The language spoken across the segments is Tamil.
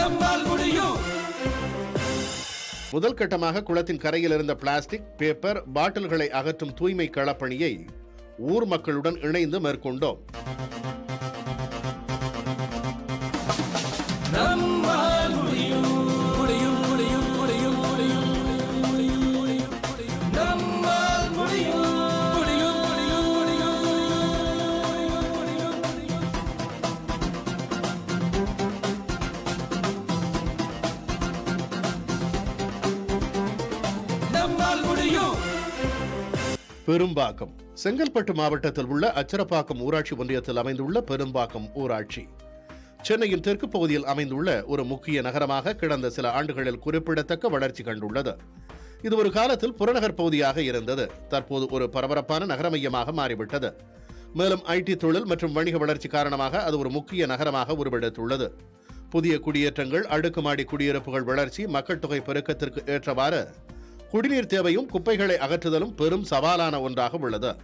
நம்மால் முடியும். முதல் கட்டமாக குளத்தின் கரையில் இருந்த பிளாஸ்டிக் பேப்பர் பாட்டில்களை அகற்றும் தூய்மை களப்பணியை ஊர் மக்களுடன் இணைந்து மேற்கொண்டோம். பெரும்பாக்கம். செங்கல்பட்டு மாவட்டத்தில் உள்ள அச்சரப்பாக்கம் ஊராட்சி ஒன்றியத்தில் அமைந்துள்ள பெரும்பாக்கம் ஊராட்சி. சென்னையின் தெற்கு பகுதியில் அமைந்துள்ள ஒரு முக்கிய நகரமாக கடந்த சில ஆண்டுகளில் குறிப்பிடத்தக்க வளர்ச்சி கண்டுள்ளது. இது ஒரு காலத்தில் புறநகர் பகுதியாக இருந்தது. தற்போது ஒரு பரபரப்பான நகர மையமாக மாறிவிட்டது. மேலும் ஐடி தொழில் மற்றும் வணிக வளர்ச்சி காரணமாக அது ஒரு முக்கிய நகரமாக உருவெடுத்துள்ளது. புதிய குடியேற்றங்கள் அடுக்குமாடி குடியிருப்புகள் வளர்ச்சி மக்கள் தொகை பெருக்கத்திற்கு ஏற்றவாறு குடிநீர் தேவையும் குப்பைகளை அகற்றுதலும் பெரும் சவாலான ஒன்றாக உள்ளது.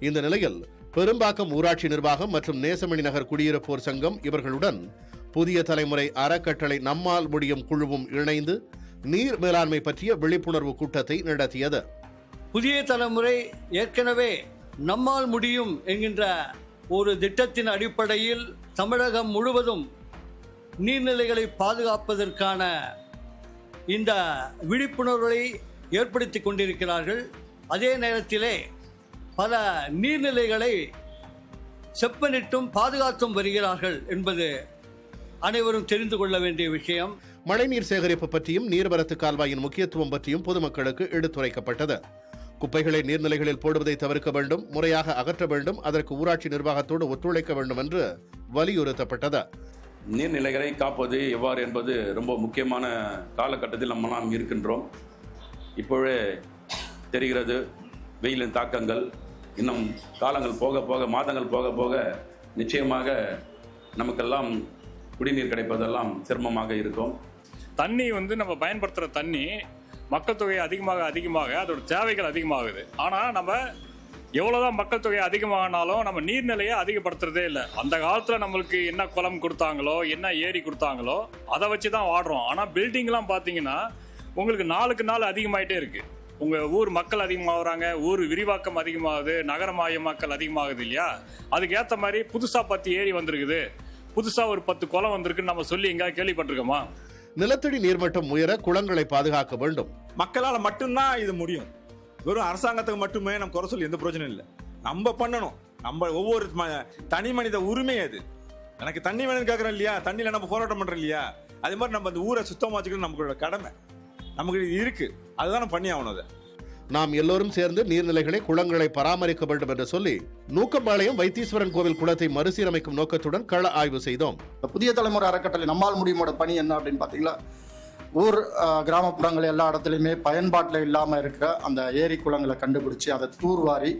இந்த நிலையில் பெரும்பாக்கம் ஊராட்சி நிர்வாகம் மற்றும் நேசமணி நகர் குடியிருப்போர் சங்கம் இவர்களுடன் புதிய தலைமுறை அறக்கட்டளை நம்மால் முடியும் குழுவும் இணைந்து நீர் மேலாண்மை பற்றிய விழிப்புணர்வு கூட்டத்தை நடத்தியது. புதிய தலைமுறை ஏற்கனவே நம்மால் முடியும் என்கின்ற ஒரு திட்டத்தின் அடிப்படையில் தமிழகம் முழுவதும் நீர்நிலைகளை பாதுகாப்பதற்கான இந்த விழிப்புணர்வை ஏற்படுத்தி கொண்டிருக்கிறார்கள். அதே நேரத்திலே பல நீர்நிலைகளை செப்பனிட்டும் பாதுகாத்தும் வருகிறார்கள் என்பது அனைவரும் தெரிந்து கொள்ள வேண்டிய விஷயம். மழைநீர் சேகரிப்பு பற்றியும் நீர்வரத்து கால்வாயின் முக்கியத்துவம் பற்றியும் பொதுமக்களுக்கு எடுத்துரைக்கப்பட்டது. குப்பைகளை நீர்நிலைகளில் போடுவதை தவிர்க்க வேண்டும் முறையாக அகற்ற வேண்டும் அதற்கு ஊராட்சி நிர்வாகத்தோடு ஒத்துழைக்க வேண்டும் என்று வலியுறுத்தப்பட்டது. நீர்நிலைகளை காப்பது எவ்வாறு என்பது ரொம்ப முக்கியமான காலகட்டத்தில் நம்ம நாம் இருக்கின்றோம். இப்போவே தெரிகிறது வெயிலின் தாக்கங்கள் இன்னும் காலங்கள் போக போக மாதங்கள் போக போக நிச்சயமாக நமக்கெல்லாம் குடிநீர் கிடைப்பதெல்லாம் சிரமமாக இருக்கும். தண்ணி வந்து நம்ம பயன்படுத்துகிற தண்ணி மக்கள் தொகை அதிகமாக அதிகமாக அதோட தேவைகள் அதிகமாகுது. ஆனால் நம்ம எவ்வளோதான் மக்கள் தொகை அதிகமானாலும் நம்ம நீர்நிலையை அதிகப்படுத்துறதே இல்லை. அந்த காலத்தில் நம்மளுக்கு என்ன குளம் கொடுத்தாங்களோ என்ன ஏரி கொடுத்தாங்களோ அதை வச்சு தான் வாடுறோம் ஆனால் பில்டிங்லாம் பார்த்தீங்கன்னா உங்களுக்கு நாளுக்கு நாள் அதிகமாயிட்டே இருக்கு. உங்கள் ஊர் மக்கள் அதிகமாகறாங்க ஊர் விரிவாக்கம் அதிகமாகுது நகரமயமாக்கல் அதிகமாகுது இல்லையா? அதுக்கு ஏற்ற மாதிரி புதுசாக பத்து ஏரி வந்திருக்குது. புதுசாக ஒரு பத்து குளம் வந்திருக்குன்னு நம்ம சொல்லி எங்கேயாவது கேள்விப்பட்டிருக்கோமா? நிலத்தடி நீர்மட்டம் உயர குளங்களை பாதுகாக்க வேண்டும். மக்களால் மட்டும்தான் இது முடியும். வெறும் அரசாங்கத்துக்கு மட்டுமே நம்ம குறை சொல்லி எந்த பிரயோஜனம் இல்லை. நம்ம பண்ணணும். நம்ம ஒவ்வொரு ம- தனி மனித உரிமை அது. எனக்கு தண்ணி வேணும்னு கேட்குறோம் இல்லையா? தண்ணியில் நம்ம போராட்டம் பண்ணுறோம் இல்லையா? அது மாதிரி நம்ம அந்த ஊரை சுத்தமாக வச்சுக்கிறது நமக்கு கடமை. நமக்கு இது இருக்கு. அதுதான் பண்ணி ஆகணும் அதை. நாம் எல்லோரும் சேர்ந்து நீர்நிலைகளை குளங்களை பராமரிக்க வேண்டும் என்று சொல்லி நூக்கம்பாளையம் வைத்தீஸ்வரன் கோவில் குளத்தை மறுசீரமைக்கும் நோக்கத்துடன் கள ஆய்வு செய்தோம். புதிய தலைமுறை அறக்கட்டளை நம்மால் முடியுமோட பணி என்ன அப்படின்னு பார்த்தீங்களா? ஊர் கிராமப்புறங்கள் எல்லா இடத்துலையுமே பயன்பாட்டில் இல்லாமல் இருக்கிற அந்த ஏரி குளங்களை கண்டுபிடிச்சி அதை தூர்வாரி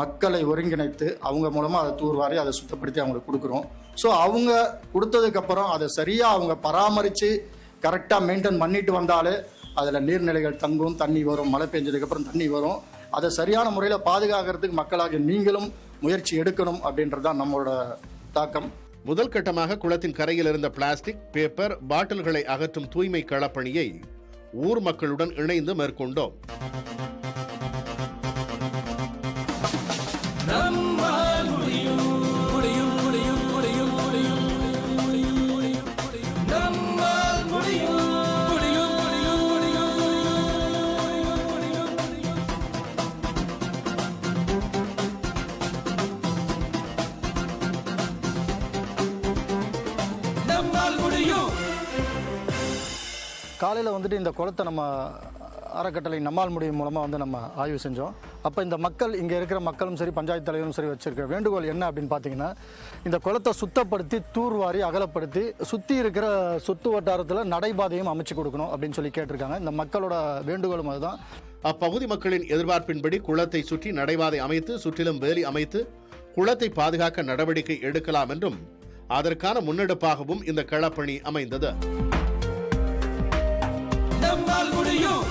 மக்களை ஒருங்கிணைத்து அவங்க மூலமாக அதை தூர்வாரி அதை சுத்தப்படுத்தி அவங்களுக்கு கொடுக்குறோம். ஸோ அவங்க கொடுத்ததுக்கப்புறம் அதை சரியாக அவங்க பராமரித்து கரெக்டாக மெயின்டைன் பண்ணிட்டு வந்தாலே அதில் நீர்நிலைகள் தங்கும் தண்ணி வரும் மழை பெஞ்சதுக்கப்புறம் தண்ணி வரும். அதை சரியான முறையில் பாதுகாக்கிறதுக்கு மக்களாக நீங்களும் முயற்சி எடுக்கணும் அப்படின்றது தான் நம்மளோட தாக்கம். முதல் கட்டமாக குளத்தின் கரையில் இருந்த பிளாஸ்டிக் பேப்பர் பாட்டில்களை அகற்றும் தூய்மை களப்பணியை ஊர் மக்களுடன் இணைந்து மேற்கொண்டோம். காலையில் வந்துட்டு இந்த குளத்தை நம்ம அறக்கட்டளை நம்மால் முடியும் மூலமாக வந்து நம்ம ஆய்வு செஞ்சோம். அப்போ இந்த மக்கள் இங்கே இருக்கிற மக்களும் சரி பஞ்சாயத்து தலைவரும் சரி வச்சுருக்க வேண்டுகோள் என்ன அப்படின்னு பார்த்தீங்கன்னா இந்த குளத்தை சுத்தப்படுத்தி தூர்வாரி அகலப்படுத்தி சுற்றி இருக்கிற சுற்று வட்டாரத்தில் நடைபாதையும் அமைச்சு கொடுக்கணும் அப்படின்னு சொல்லி கேட்டிருக்காங்க. இந்த மக்களோட வேண்டுகோளும் அதுதான். அப்பகுதி மக்களின் எதிர்பார்ப்பின்படி குளத்தை சுற்றி நடைபாதை அமைத்து சுற்றிலும் வேலி அமைத்து குளத்தை பாதுகாக்க நடவடிக்கை எடுக்கலாம் என்றும் அதற்கான முன்னெடுப்பாகவும் இந்த களப்பணி அமைந்தது. தம்பால் முடியும்